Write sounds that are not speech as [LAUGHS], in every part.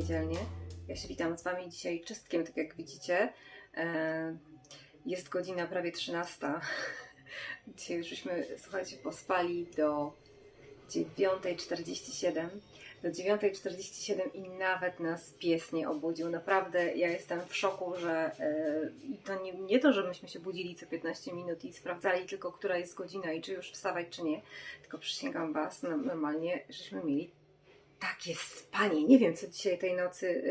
niedzielnie. Ja się witam z Wami dzisiaj czystkiem, tak jak widzicie. E, Jest godzina prawie 13. [LAUGHS] Dzisiaj już żeśmy, słuchajcie, pospali do 9.47. Do 9.47 i nawet nas pies nie obudził. Naprawdę ja jestem w szoku, że e, i to nie, nie to, że myśmy się budzili co 15 minut i sprawdzali tylko, która jest godzina i czy już wstawać, czy nie. Tylko przysięgam Was, no, normalnie, żeśmy mieli takie spanie. Nie wiem, co dzisiaj tej nocy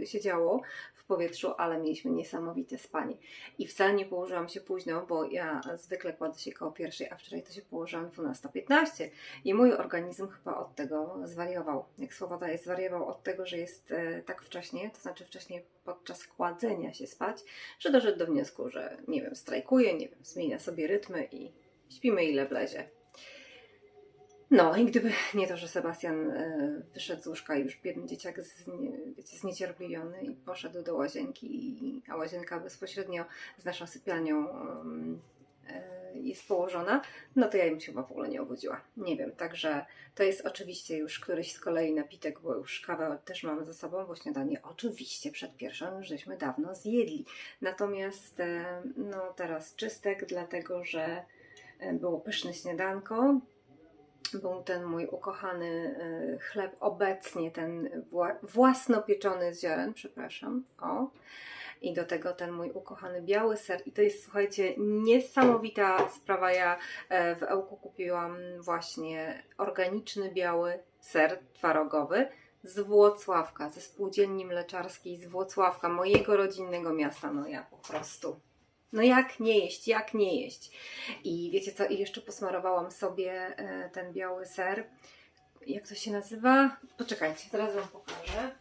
yy, się działo w powietrzu, ale mieliśmy niesamowite spanie. I wcale nie położyłam się późno, bo ja zwykle kładę się koło pierwszej, a wczoraj to się położyłam 12.15. I mój organizm chyba od tego zwariował. Jak słowo daje, zwariował od tego, że jest e, tak wcześnie, to znaczy wcześniej podczas kładzenia się spać, że doszedł do wniosku, że nie wiem, strajkuje, nie wiem, zmienia sobie rytmy i śpimy ile wlezie. No i gdyby nie to, że Sebastian e, wyszedł z łóżka i już biedny dzieciak z, wiecie, zniecierpliwiony i poszedł do łazienki, a łazienka bezpośrednio z naszą sypialnią e, jest położona, no to ja bym się chyba w ogóle nie obudziła. Nie wiem, także to jest oczywiście już któryś z kolei napitek, bo już kawę też mamy ze sobą, bo śniadanie oczywiście przed pierwszą już żeśmy dawno zjedli. Natomiast e, no teraz czystek, dlatego że było pyszne śniadanko, był ten mój ukochany y, chleb, obecnie ten wła- własnopieczony z ziaren, przepraszam, o. I do tego ten mój ukochany biały ser. I to jest, słuchajcie, niesamowita sprawa. Ja e, w Ełku kupiłam właśnie organiczny biały ser twarogowy z Włocławka, ze spółdzielni mleczarskiej z Włocławka, mojego rodzinnego miasta. No ja po prostu. No jak nie jeść, jak nie jeść. I wiecie co, i jeszcze posmarowałam sobie e, ten biały ser. Jak to się nazywa? Poczekajcie, teraz Wam pokażę.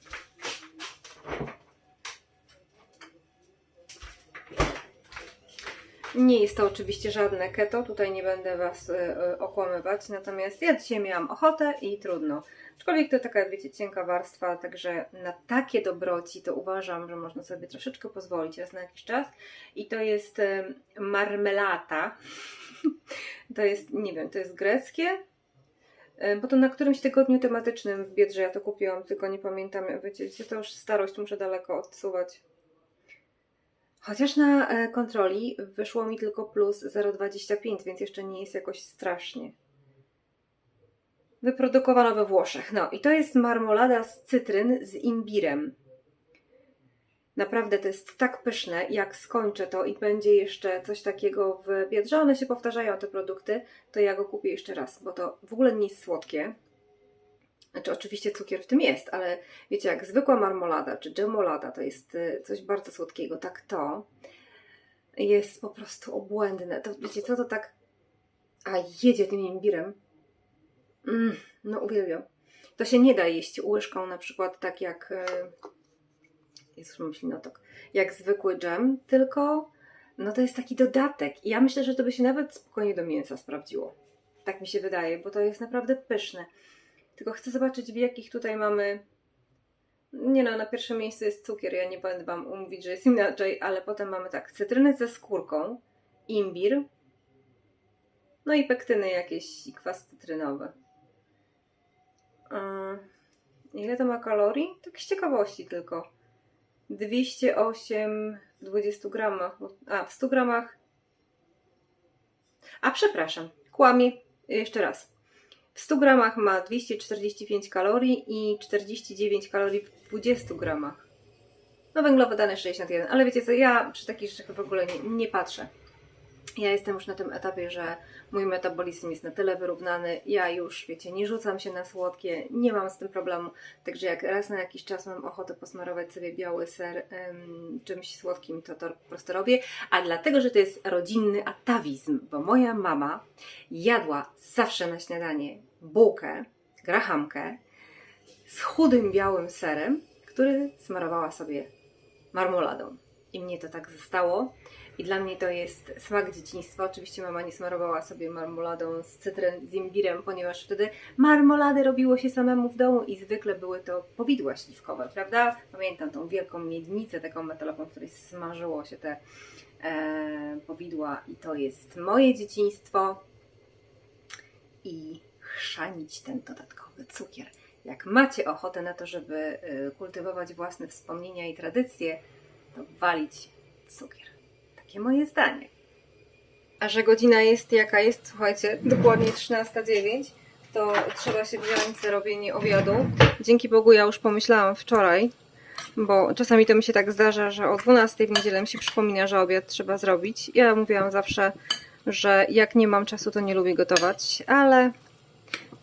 Nie jest to oczywiście żadne keto, tutaj nie będę Was e, e, okłamywać, natomiast ja dzisiaj miałam ochotę i trudno. Aczkolwiek to taka, wiecie, cienka warstwa, także na takie dobroci to uważam, że można sobie troszeczkę pozwolić raz na jakiś czas. I to jest e, marmelata. [LAUGHS] To jest, nie wiem, to jest greckie, bo to na którymś tygodniu tematycznym w Biedrze ja to kupiłam, tylko nie pamiętam, wiecie, to już starość muszę daleko odsuwać. Chociaż na e, kontroli wyszło mi tylko plus 0,25, więc jeszcze nie jest jakoś strasznie. Wyprodukowano we Włoszech. No i to jest marmolada z cytryn z imbirem. Naprawdę to jest tak pyszne, jak skończę to i będzie jeszcze coś takiego w Biedrze, one się powtarzają te produkty, to ja go kupię jeszcze raz, bo to w ogóle nie jest słodkie. Znaczy oczywiście cukier w tym jest, ale wiecie, jak zwykła marmolada czy dżemolada to jest y, coś bardzo słodkiego, tak to jest po prostu obłędne. To wiecie co, to tak a jedzie tym imbirem. Mm, no uwielbiam. To się nie da jeść łyżką na przykład tak jak y, jest już ślinotok, jak zwykły dżem, tylko no to jest taki dodatek. I ja myślę, że to by się nawet spokojnie do mięsa sprawdziło. Tak mi się wydaje, bo to jest naprawdę pyszne. Tylko chcę zobaczyć, w jakich tutaj mamy. Nie no, na pierwszim miejscu jest cukier. Ja nie będę Wam umówić, że jest inaczej, ale potem mamy tak: cytrynę ze skórką, imbir, no i pektyny jakieś i kwas cytrynowy. Ile to ma kalorii? Tak z ciekawości tylko. 208 w 20 gramach. A, w 100 gramach. A, przepraszam, kłamie. Jeszcze raz. W 100 gramach ma 245 kalorii i 49 kalorii w 20 gramach. No węglowodany 61, ale wiecie co, ja przy takich rzeczach w ogóle nie, nie patrzę. Ja jestem już na tym etapie, że mój metabolizm jest na tyle wyrównany, ja już, wiecie, nie rzucam się na słodkie, nie mam z tym problemu, także jak raz na jakiś czas mam ochotę posmarować sobie biały ser em, czymś słodkim, to to po prostu robię, a dlatego, że to jest rodzinny atawizm, bo moja mama jadła zawsze na śniadanie bułkę, grahamkę z chudym białym serem, który smarowała sobie marmoladą. I mnie to tak zostało. I dla mnie to jest smak dzieciństwa. Oczywiście mama nie smarowała sobie marmoladą z cytryn, z imbirem, ponieważ wtedy marmolady robiło się samemu w domu i zwykle były to powidła śliwkowe, prawda? Pamiętam tą wielką miednicę taką metalową, w której smażyło się te e, powidła i to jest moje dzieciństwo i chrzanić ten dodatkowy cukier. jak macie ochotę na to, żeby y, kultywować własne wspomnienia i tradycje, to walić cukier. Takie moje zdanie. A że godzina jest jaka jest, słuchajcie, dokładnie 13.09, to trzeba się wziąć za robienie obiadu. Dzięki Bogu ja już pomyślałam wczoraj, bo czasami to mi się tak zdarza, że o 12 w niedzielę mi się przypomina, że obiad trzeba zrobić. Ja mówiłam zawsze, że jak nie mam czasu, to nie lubię gotować, ale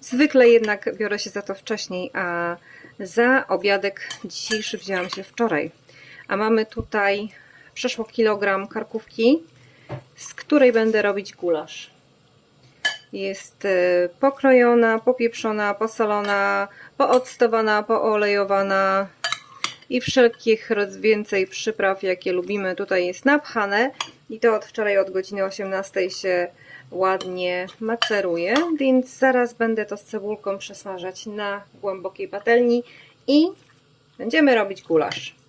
zwykle jednak biorę się za to wcześniej, a za obiadek dzisiejszy wzięłam się wczoraj. A mamy tutaj przeszło kilogram karkówki, z której będę robić gulasz. Jest e, pokrojona, popieprzona, posolona, pooctowana, poolejowana i wszelkich więcej przypraw, jakie lubimy. Tutaj jest napchane i to od wczoraj od godziny 18 się ładnie maceruje, więc zaraz będę to z cebulką przesmażać na głębokiej patelni i będziemy robić gulasz.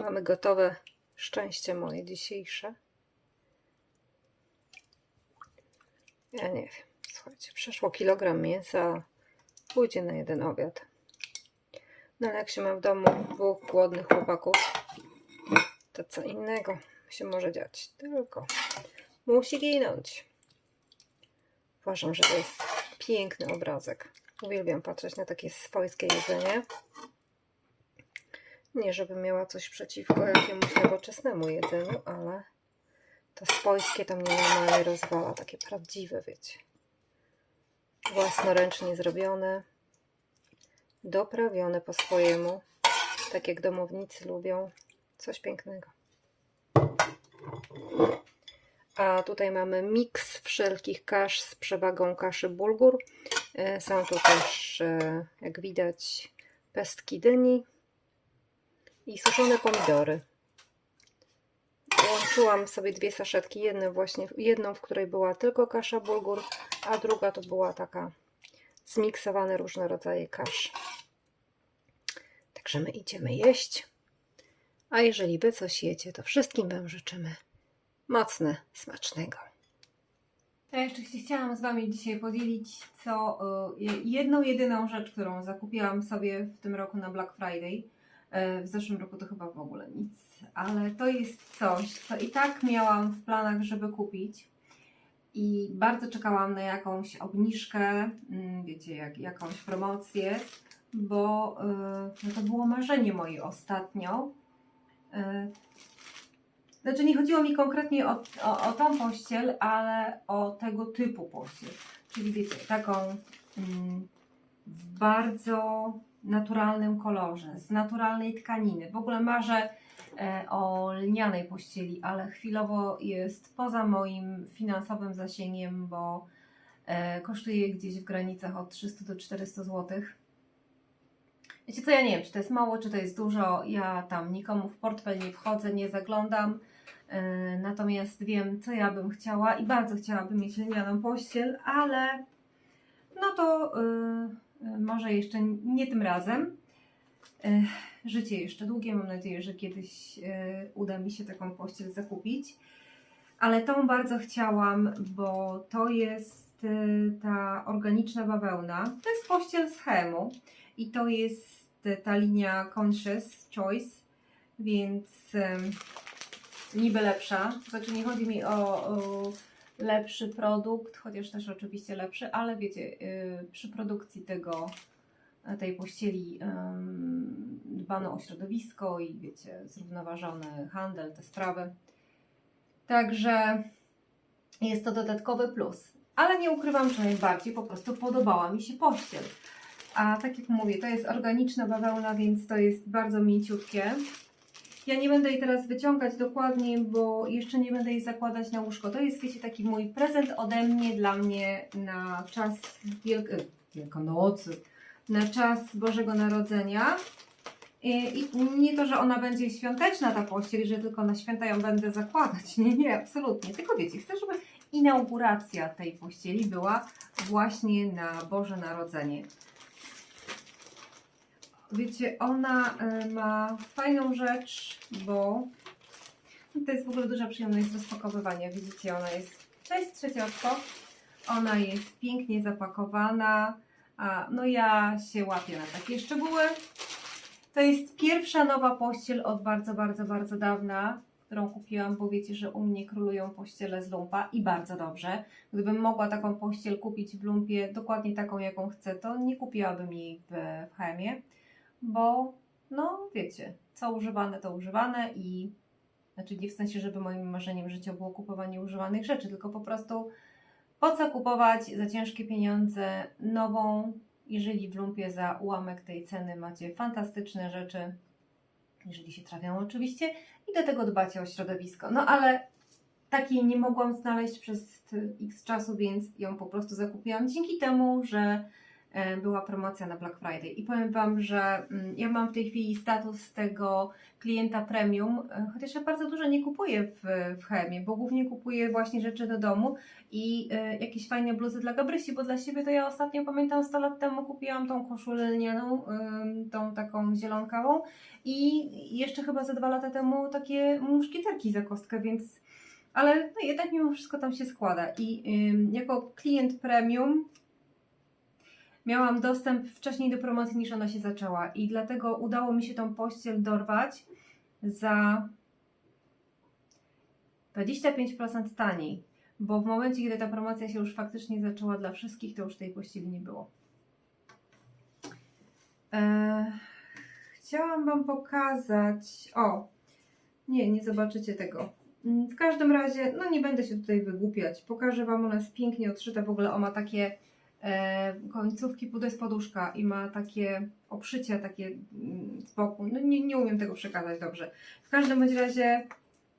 Mamy gotowe szczęście moje dzisiejsze. Ja nie wiem. Słuchajcie, przeszło kilogram mięsa. Pójdzie na jeden obiad. No ale jak się ma w domu dwóch głodnych chłopaków, to co innego się może dziać. Tylko musi ginąć. Uważam, że to jest piękny obrazek. Uwielbiam patrzeć na takie swojskie jedzenie. Nie, żebym miała coś przeciwko jakiemuś nowoczesnemu jedzeniu, ale to swojskie to mnie normalnie rozwala. Takie prawdziwe, wiecie. Własnoręcznie zrobione, doprawione po swojemu, tak jak domownicy lubią. Coś pięknego. A tutaj mamy miks wszelkich kasz z przewagą kaszy bulgur. E, Są tu też, e, jak widać, pestki dyni i suszone pomidory. Łączyłam sobie dwie saszetki, jedną właśnie, jedną, w której była tylko kasza bulgur, a druga to była taka zmiksowane różne rodzaje kasz. Także my idziemy jeść. A jeżeli wy coś jecie, to wszystkim wam życzymy mocne, smacznego. Ja jeszcze chciałam z Wami dzisiaj podzielić co y, jedną, jedyną rzecz, którą zakupiłam sobie w tym roku na Black Friday. Y, W zeszłym roku to chyba w ogóle nic, ale to jest coś, co i tak miałam w planach, żeby kupić. I bardzo czekałam na jakąś obniżkę, mm, wiecie, jak, jakąś promocję, bo y, no to było marzenie moje ostatnio. Y, znaczy nie chodziło mi konkretnie o, o, o tą pościel, ale o tego typu pościel. Czyli wiecie, taką mm, w bardzo naturalnym kolorze, z naturalnej tkaniny. W ogóle marzę e, o lnianej pościeli, ale chwilowo jest poza moim finansowym zasięgiem, bo e, kosztuje gdzieś w granicach od 300 do 400 zł. Wiecie co, ja nie wiem, czy to jest mało, czy to jest dużo. Ja tam nikomu w portfel nie wchodzę, nie zaglądam. E, Natomiast wiem, co ja bym chciała i bardzo chciałabym mieć lnianą pościel, ale no to y, y, może jeszcze nie tym razem. Y, Życie jeszcze długie, mam nadzieję, że kiedyś y, uda mi się taką pościel zakupić. Ale tą bardzo chciałam, bo to jest y, ta organiczna bawełna. To jest pościel z Hemu i to jest ta linia Conscious Choice, więc niby lepsza. Znaczy nie chodzi mi o, o lepszy produkt, chociaż też oczywiście lepszy, ale wiecie, y, przy produkcji tego, tej pościeli dbano o środowisko i wiecie, zrównoważony handel, te sprawy. Także jest to dodatkowy plus. Ale nie ukrywam, że najbardziej po prostu podobała mi się pościel. A tak jak mówię, to jest organiczna bawełna, więc to jest bardzo mięciutkie. Ja nie będę jej teraz wyciągać dokładnie, bo jeszcze nie będę jej zakładać na łóżko. To jest, wiecie, taki mój prezent ode mnie, dla mnie na czas Wielk Wielkanocy, na czas Bożego Narodzenia. I, I nie to, że ona będzie świąteczna, ta pościel, że tylko na święta ją będę zakładać. [LAUGHS] Nie, nie, absolutnie. Tylko wiecie, chcę, żeby inauguracja tej pościeli była właśnie na Boże Narodzenie. Wiecie, ona y, ma fajną rzecz, bo to jest w ogóle duża przyjemność rozpakowywania. Widzicie, ona jest Cześć trzeciotko. Ona jest pięknie zapakowana. A, no ja się łapię na takie szczegóły. To jest pierwsza nowa pościel od bardzo, bardzo, bardzo dawna, którą kupiłam, bo wiecie, że u mnie królują pościele z lumpa i bardzo dobrze. Gdybym mogła taką pościel kupić w lumpie, dokładnie taką, jaką chcę, to nie kupiłabym jej w, w Hemie, bo no wiecie, co używane, to używane i znaczy nie w sensie, żeby moim marzeniem życia było kupowanie używanych rzeczy, tylko po prostu po co kupować za ciężkie pieniądze nową, jeżeli w lumpie za ułamek tej ceny macie fantastyczne rzeczy, jeżeli się trafią oczywiście, i do tego dbacie o środowisko. No ale takiej nie mogłam znaleźć przez x czasu, więc ją po prostu zakupiłam dzięki temu, że była promocja na Black Friday. I powiem Wam, że mm, ja mam w tej chwili status tego klienta premium, e, chociaż ja bardzo dużo nie kupuję w, w Chemie, bo głównie kupuję właśnie rzeczy do domu i e, jakieś fajne bluzy dla Gabrysi, bo dla siebie to ja ostatnio pamiętam 100 lat temu kupiłam tą koszulę lnianą, tą taką zielonkawą i jeszcze chyba za dwa lata temu takie muszkieterki za kostkę, więc ale no jednak mimo wszystko tam się składa i ym, jako klient premium miałam dostęp wcześniej do promocji niż ona się zaczęła i dlatego udało mi się tą pościel dorwać za 25% taniej, bo w momencie, kiedy ta promocja się już faktycznie zaczęła dla wszystkich, to już tej pościeli nie było. Eee, chciałam Wam pokazać. O, nie, nie zobaczycie tego. Mm, W każdym razie, no nie będę się tutaj wygłupiać. Pokażę Wam, ona jest pięknie odszyta. W ogóle ona ma takie końcówki, to jest poduszka i ma takie obszycia takie mm, z boku. No nie, nie umiem tego przekazać dobrze. W każdym bądź razie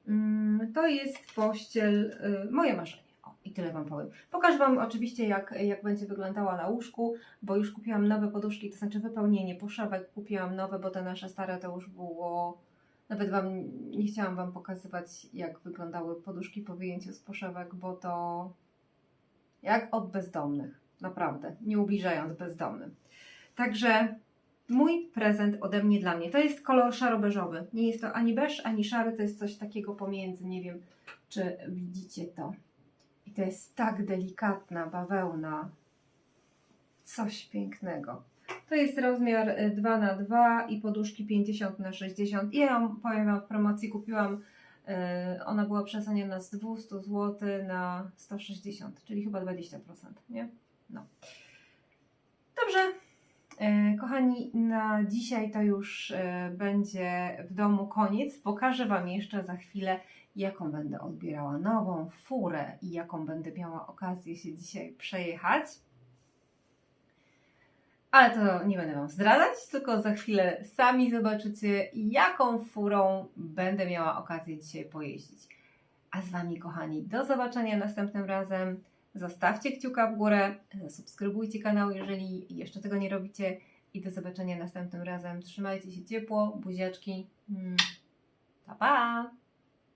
mm, to jest pościel, y, moje marzenie. O, i tyle Wam powiem. Pokażę Wam oczywiście, jak, jak będzie wyglądała na łóżku, bo już kupiłam nowe poduszki, to znaczy wypełnienie poszewek. Kupiłam nowe, bo te nasze stare to już było. Nawet Wam nie chciałam Wam pokazywać, jak wyglądały poduszki po wyjęciu z poszewek, bo to jak od bezdomnych. Naprawdę, nie ubliżając bezdomnym. Także mój prezent ode mnie dla mnie. To jest kolor szaro-beżowy. Nie jest to ani beż, ani szary, to jest coś takiego pomiędzy. Nie wiem, czy widzicie to. I to jest tak delikatna bawełna. Coś pięknego. To jest rozmiar y, 2 na 2 i poduszki 50 na 60. Ja ją, powiem Wam, w promocji kupiłam. y, Ona była przeceniona z 200 zł na 160, czyli chyba 20%, nie? No. Dobrze. E, Kochani, na dzisiaj to już e, będzie w domu koniec. Pokażę Wam jeszcze za chwilę, jaką będę odbierała nową furę i jaką będę miała okazję się dzisiaj przejechać. Ale to nie będę Wam zdradzać, tylko za chwilę sami zobaczycie, jaką furą będę miała okazję dzisiaj pojeździć. A z Wami, kochani, do zobaczenia następnym razem. Zostawcie kciuka w górę, zasubskrybujcie kanał, jeżeli jeszcze tego nie robicie. I do zobaczenia następnym razem. Trzymajcie się ciepło, buziaczki. Mm. Pa, pa!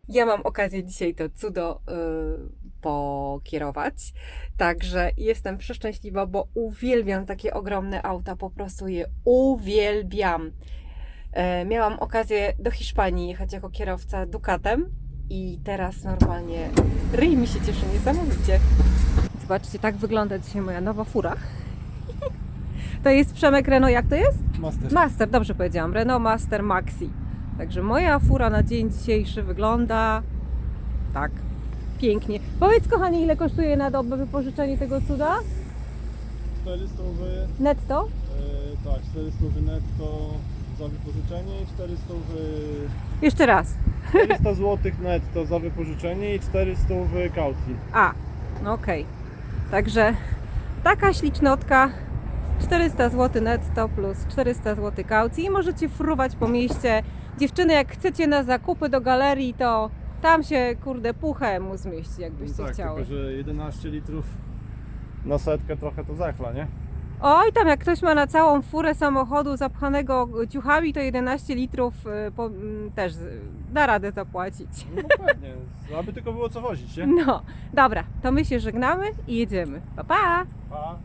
Ja mam okazję dzisiaj to cudo y, pokierować, także jestem przeszczęśliwa, bo uwielbiam takie ogromne auta, po prostu je uwielbiam. E, miałam okazję do Hiszpanii jechać jako kierowca Ducatem i teraz normalnie ryj mi się cieszy niesamowicie. Zobaczcie, tak wygląda dzisiaj moja nowa fura. [LAUGHS] To jest Przemek Renault, jak to jest? Master. Master, dobrze powiedziałam. Renault Master Maxi. Także moja fura na dzień dzisiejszy wygląda tak pięknie. Powiedz kochani, ile kosztuje na dobę wypożyczenie tego cuda? 400 Netto? e, tak, 400 netto za wypożyczenie i 400 Jeszcze raz. 400 zł netto za wypożyczenie i 400 w kaucji. A, no okej. Także taka ślicznotka. 400 zł netto plus 400 zł kaucji i możecie fruwać po mieście. Dziewczyny, jak chcecie na zakupy do galerii, to tam się, kurde, puchę mu zmieści, jakbyście tak, chciały. tylko że 11 litrów na setkę trochę to zachla, nie? Oj, tam jak ktoś ma na całą furę samochodu zapchanego ciuchami, to 11 litrów y, po, mm, też y, da radę zapłacić. No pewnie, aby tylko było co wozić, nie? No, dobra, to my się żegnamy i jedziemy. Pa, pa! Pa.